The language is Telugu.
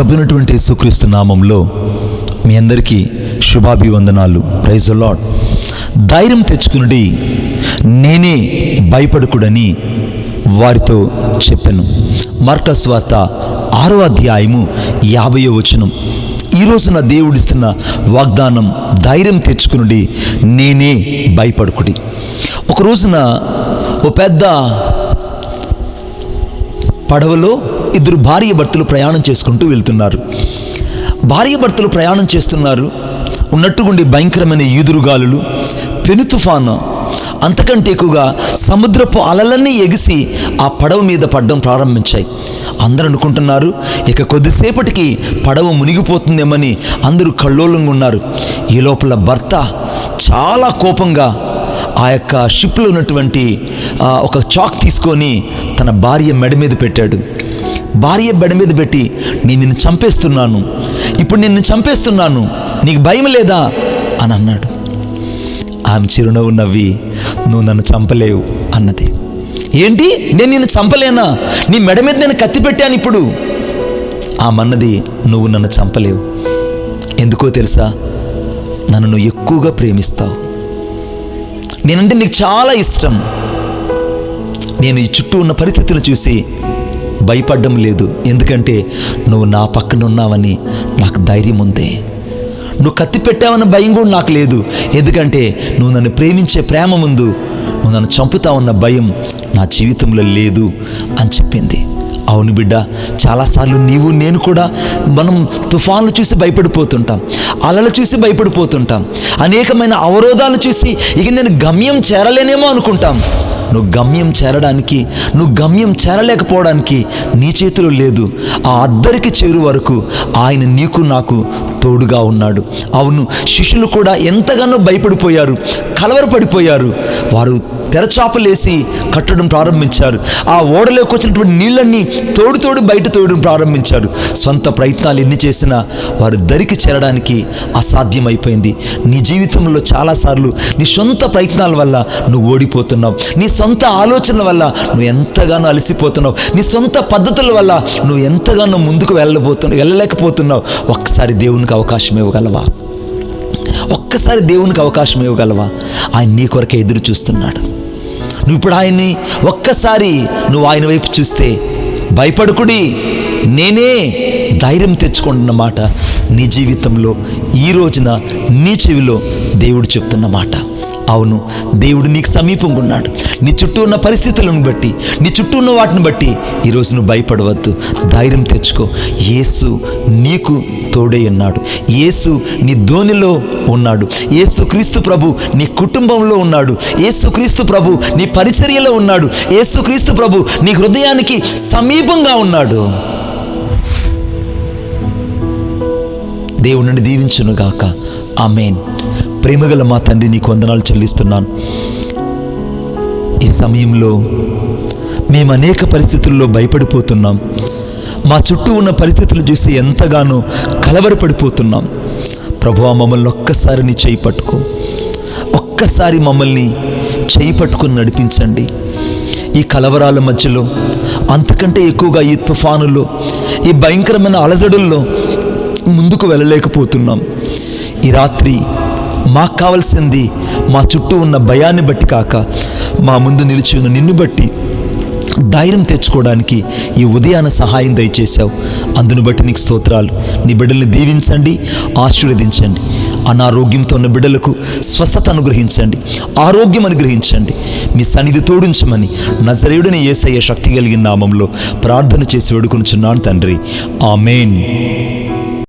ప్రభునటువంటి యేసుక్రీస్తు నామంలో మీ అందరికీ శుభాభివందనాలు. ప్రైజ్ లాడ్ ధైర్యం తెచ్చుకునుడి నేనే భయపడకుడని వారితో చెప్పాను. మార్కస్ వార్త ఆరో అధ్యాయము యాభయో వచనం. ఈ రోజున దేవుడిస్తున్న వాగ్దానం ధైర్యం తెచ్చుకునుడి నేనే భయపడకుడి. ఒక రోజున ఓ పెద్ద పడవలో ఇద్దరు భార్య భర్తలు ప్రయాణం చేసుకుంటూ వెళ్తున్నారు. భార్య భర్తలు ప్రయాణం చేస్తున్నారు. ఉన్నట్టుగుండి భయంకరమైన ఈదురుగాలులు పెను తుఫాను అంతకంటే ఎక్కువగా సముద్రపు అలలన్నీ ఎగిసి ఆ పడవ మీద పడడం ప్రారంభించాయి. అందరూ అనుకుంటున్నారు ఇక కొద్దిసేపటికి పడవ మునిగిపోతుందేమని అందరూ కల్లోలంగా ఉన్నారు. ఈ లోపల భర్త చాలా కోపంగా ఆ యొక్క షిప్లో ఉన్నటువంటి ఒక చాక్ తీసుకొని తన భార్య మెడ మీద పెట్టాడు. భార్య బెడ మీద పెట్టి నేను నిన్ను చంపేస్తున్నాను. ఇప్పుడు నిన్ను చంపేస్తున్నాను. నీకు భయం లేదా? అని అన్నాడు. ఆమె చిరునవ్వు నవ్వి నువ్వు నన్ను చంపలేవు అన్నది. ఏంటి? నేను నిన్ను చంపలేనా? నీ మెడ మీద నేను కత్తి పెట్టాను ఇప్పుడు. ఆమన్నది నువ్వు నన్ను చంపలేవు. ఎందుకో తెలుసా? నన్ను నువ్వు ఎక్కువగా ప్రేమిస్తావు. నేనంటే నీకు చాలా ఇష్టం. నేను ఈ చుట్టూ ఉన్న పరిస్థితులు చూసి భయపడడం లేదు. ఎందుకంటే నువ్వు నా పక్కన ఉన్నావని నాకు ధైర్యం ఉంది. నువ్వు కత్తి పెట్టావన్న భయం కూడా నాకు లేదు. ఎందుకంటే నువ్వు నన్ను ప్రేమించే ప్రేమ ముందు నువ్వు నన్ను చంపుతావన్న భయం నా జీవితంలో లేదు అని చెప్పింది. అవును బిడ్డ చాలాసార్లు నీవు నేను కూడా మనం తుఫాన్లు చూసి భయపడిపోతుంటాం. అలలు చూసి భయపడిపోతుంటాం. అనేకమైన అవరోధాలు చూసి ఇక నేను గమ్యం చేరలేనేమో అనుకుంటాం. నువ్వు గమ్యం చేరడానికి నువ్వు గమ్యం చేరలేకపోవడానికి నీ చేతిలో లేదు. ఆ అద్దరికి చేరు వరకు ఆయన నీకు నాకు తోడుగా ఉన్నాడు. అవును శిష్యులు కూడా ఎంతగానో భయపడిపోయారు కలవరపడిపోయారు. వారు తెరచాపలేసి కట్టడం ప్రారంభించారు. ఆ ఓడలోకి వచ్చినటువంటి నీళ్ళన్నీ తోడు తోడు బయట తోడడం ప్రారంభించారు. సొంత ప్రయత్నాలు ఎన్ని చేసినా వారు దరికి చేరడానికి అసాధ్యమైపోయింది. నీ జీవితంలో చాలాసార్లు నీ సొంత ప్రయత్నాల వల్ల నువ్వు ఓడిపోతున్నావు. నీ సొంత ఆలోచనల వల్ల నువ్వు ఎంతగానో అలసిపోతున్నావు. నీ సొంత పద్ధతుల వల్ల నువ్వు ఎంతగానో ముందుకు వెళ్ళబోతున్నావు వెళ్ళలేకపోతున్నావు. ఒక్కసారి దేవునికి అవకాశం ఇవ్వగలవా? ఒక్కసారి దేవునికి అవకాశం ఇవ్వగలవా? ఆయన నీ కొరకే ఎదురు చూస్తున్నాడు. నువ్వు ఇప్పుడు ఆయన్ని ఒక్కసారి నువ్వు ఆయన వైపు చూస్తే భయపడుకుడి. నేనే ధైర్యం తెచ్చుకోండి అన్నమాట నీ జీవితంలో ఈ రోజున నీ చెవిలో దేవుడు చెప్తున్న మాట. అవును దేవుడు నీకు సమీపంగా ఉన్నాడు. నీ చుట్టూ ఉన్న పరిస్థితులను బట్టి నీ చుట్టూ ఉన్న వాటిని బట్టి ఈరోజు నువ్వు భయపడవద్దు. ధైర్యం తెచ్చుకో. యేసు నీకు తోడై ఉన్నాడు. యేసు నీ ధోనిలో ఉన్నాడు. యేసు క్రీస్తు ప్రభు నీ కుటుంబంలో ఉన్నాడు. యేసు క్రీస్తు ప్రభు నీ పరిచర్యలో ఉన్నాడు. యేసు క్రీస్తు ప్రభు నీ హృదయానికి సమీపంగా ఉన్నాడు. దేవుణ్ణి దీవించును గాక. ఆమెన్. ప్రేమగల మా తండ్రి నీకు వందనాలు చెల్లిస్తున్నాను. ఈ సమయంలో మేము అనేక పరిస్థితుల్లో భయపడిపోతున్నాం. మా చుట్టూ ఉన్న పరిస్థితులు చూసి ఎంతగానో కలవరపడిపోతున్నాం. ప్రభు మమ్మల్ని ఒక్కసారి నీ చేయి పట్టుకో. ఒక్కసారి మమ్మల్ని చేయి పట్టుకొని నడిపించండి. ఈ కలవరాల మధ్యలో అంతకంటే ఎక్కువగా ఈ తుఫానులో ఈ భయంకరమైన అలజడుల్లో ముందుకు వెళ్ళలేకపోతున్నాం. ఈ రాత్రి మాకు కావలసింది మా చుట్టూ ఉన్న భయాన్ని బట్టి కాక మా ముందు నిలిచి ఉన్న నిన్ను బట్టి ధైర్యం తెచ్చుకోవడానికి ఈ ఉదయాన సహాయం దయచేశావు. అందును బట్టి నీకు స్తోత్రాలు. నీ బిడ్డల్ని దీవించండి ఆశీర్వదించండి. అనారోగ్యంతో ఉన్న బిడ్డలకు స్వస్థత అనుగ్రహించండి ఆరోగ్యం అనుగ్రహించండి. మీ సన్నిధి తోడించమని నజరేయుడిని ఏసయ్య శక్తి కలిగిన నామంలో ప్రార్థన చేసి వేడుకొనుచున్నాను తండ్రి. ఆమెన్.